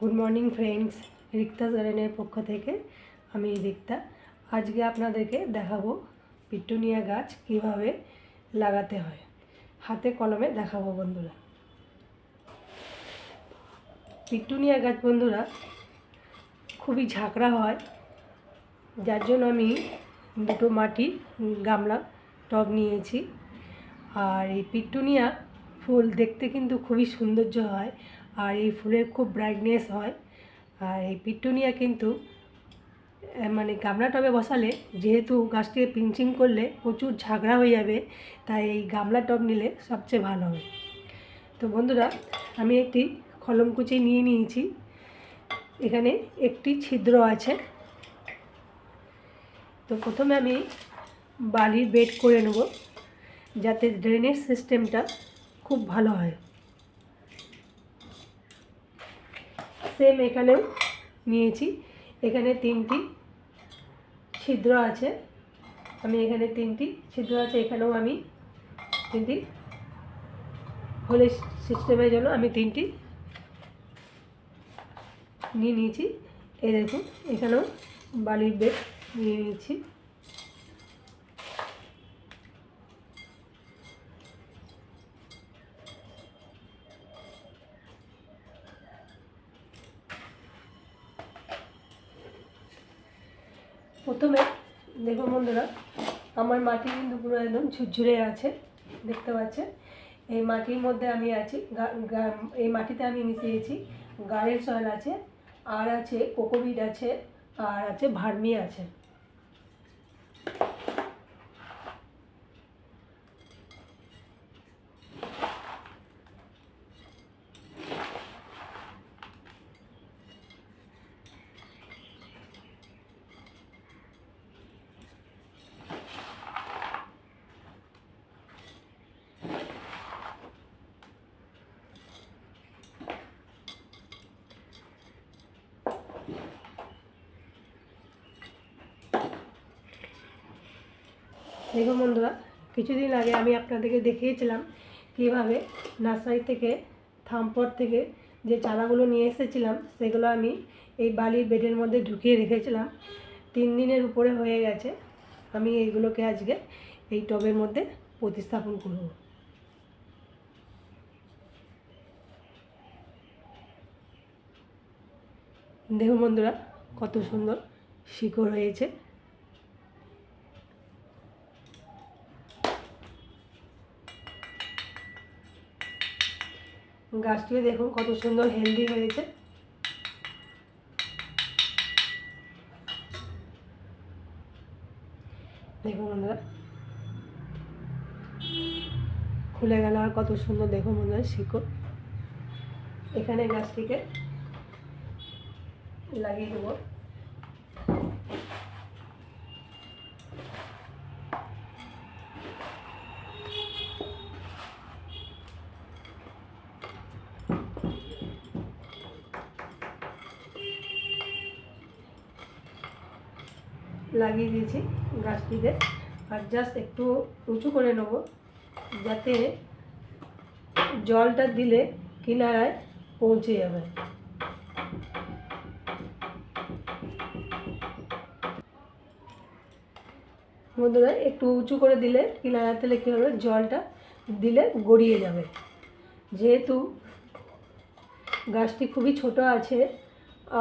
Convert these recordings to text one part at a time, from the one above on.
Good morning friends Rikta গার্ডেনের পক্ষ থেকে আমি রিক্তা। আজকে আপনাদেরকে দেখাবো পিটুনিয়া গাছ কীভাবে লাগাতে হয়। হাতে কলমে দেখাবো বন্ধুরা। পিটুনিয়া গাছ বন্ধুরা, খুবই ঝাঁকড়া হয়। যার জন্য আমি দুটো মাটি গামলা, টব নিয়েছি। আর এই পিটুনিয়া ফুল দেখতে কিন্তু খুবই সৌন্দর্য হয়। আর এই ফুলের খুব ব্রাইটনেস হয়। আর এই পিটুনিয়া কিন্তু মানে গামলা টবে বসালে যেহেতু গাছটিকে পিঞ্চিং করলে প্রচুর ঝাগড়া হয়ে যাবে, তাই এই গামলা টব নিলে সবচেয়ে ভালো হবে। তো বন্ধুরা, আমি একটি কলম কুচি নিয়ে নিয়েছি। এখানে একটি ছিদ্র আছে। তো প্রথমে আমি বালির বেড করে নেব, যাতে ড্রেনেজ সিস্টেমটা খুব ভালো হয়। সেম এখানেও নিয়েছি। এখানে তিনটি ছিদ্র আছে। আমি এখানে তিনটি ছিদ্র আছে, এখানেও আমি তিনটি। হোলে সিস্টেমের জন্য আমি তিনটি নিয়ে নিয়েছি। এই দেখুন, এখানেও বালির বেড নিয়ে নিয়েছি। প্রথমে দেখুন বন্ধুরা, আমার মাটি কিন্তু পুরো একদম ঝুরঝুরে আছে, দেখতে পাচ্ছেন? এই মাটির মধ্যে আমি আছি এই মাটিতে আমি মিশিয়েছি গাড়ের সয়েল আছে, আর আছে কোকোবিট আছে, আর আছে ভার্মি আছে। দেখুন বন্ধুরা, কিছুদিন আগে আমি আপনাদেরকে দেখিয়েছিলাম কীভাবে নার্সারি থেকে থামপট থেকে যে চারাগুলো নিয়ে এসেছিলাম, সেগুলো আমি এই বালির বেডের মধ্যে ঢুকিয়ে রেখেছিলাম। তিন দিনের উপরে হয়ে গেছে। আমি এইগুলোকে আজকে এই টবের মধ্যে প্রতিস্থাপন করব। দেখুন বন্ধুরা, কত সুন্দর শিকড় হয়েছে। গাছটিও দেখুন কত সুন্দর হেলদি হয়েছে। দেখুন বন্ধুরা। খুলে গেল আর কত সুন্দর, দেখুন বন্ধুরা, শিকড়। এখানে গাছটিকে লাগিয়ে দেবো। লাগিয়ে দিয়েছি গাছটিতে আর জাস্ট একটু উঁচু করে নেব, যাতে জলটা দিলে কিনারায় পৌঁছে যাবে। বন্ধুরা, একটু উঁচু করে দিলে কিনারা তেলে কী হবে? জলটা দিলে গড়িয়ে যাবে। যেহেতু গাছটি খুবই ছোট আছে,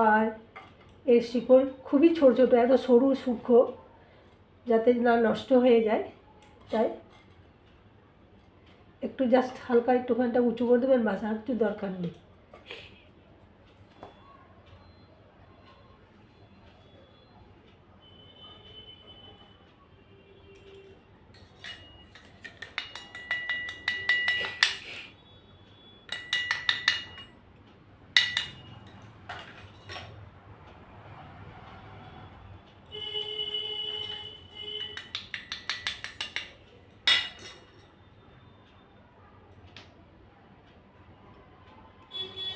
আর এর শিকড় খুবই ছোট ছোট, এত সরু সূক্ষ্ম, যাতে না নষ্ট হয়ে যায়। তাই একটু জাস্ট হালকা একটুখানটা উঁচু করে দেবেন, বাসা আর কিছু দরকার নেই।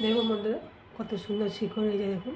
দেখুন বন্ধুরা কত সুন্দর শিকড় হয়েছে দেখুন।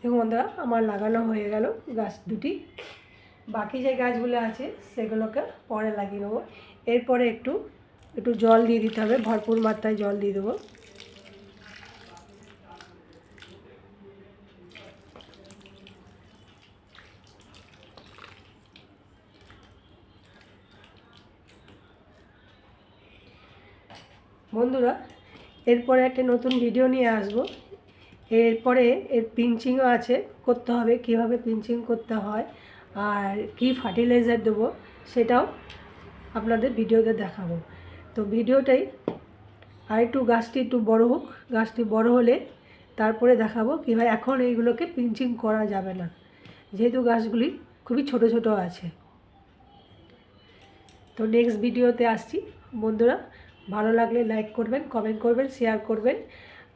দেখুন বন্ধুরা, আমার লাগানো হয়ে গেল গাছ দুটি। বাকি যে গাছগুলো আছে, সেগুলোকে পরে লাগিয়ে নেব। এরপরে একটু একটু জল দিয়ে দিতে হবে, ভরপুর মাত্রায় জল দিয়ে দেবো। বন্ধুরা, এরপরে একটা নতুন ভিডিও নিয়ে আসব। এরপরে এর পিঞ্চিংও আছে, করতে হবে, কীভাবে পিঞ্চিং করতে হয় আর কি ফার্টিলাইজার দেবো সেটাও আপনাদের ভিডিওতে দেখাবো। তো ভিডিওটাই আর একটু গাছটি একটু বড় হোক, গাছটি বড় হলে তারপরে দেখাবো কীভাবে এখন এইগুলোকে পিঞ্চিং করা যাবে না। যেহেতু গাছগুলি খুবই ছোট ছোট আছে। তো নেক্সট ভিডিওতে আসছি। বন্ধুরা, ভালো লাগলে লাইক করবেন কমেন্ট করবেন শেয়ার করবেন।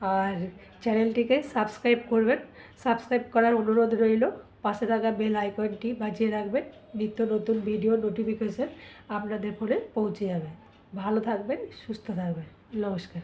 আর চ্যানেলটিকে সাবস্ক্রাইব করবেন। সাবস্ক্রাইব করার অনুরোধ রইল, পাশে থাকা বেল আইকনটি বাজিয়ে রাখবেন। নিত্য নতুন ভিডিও নোটিফিকেশন আপনাদের ফোনে পৌঁছে যাবে। ভালো থাকবেন, সুস্থ থাকবেন। নমস্কার।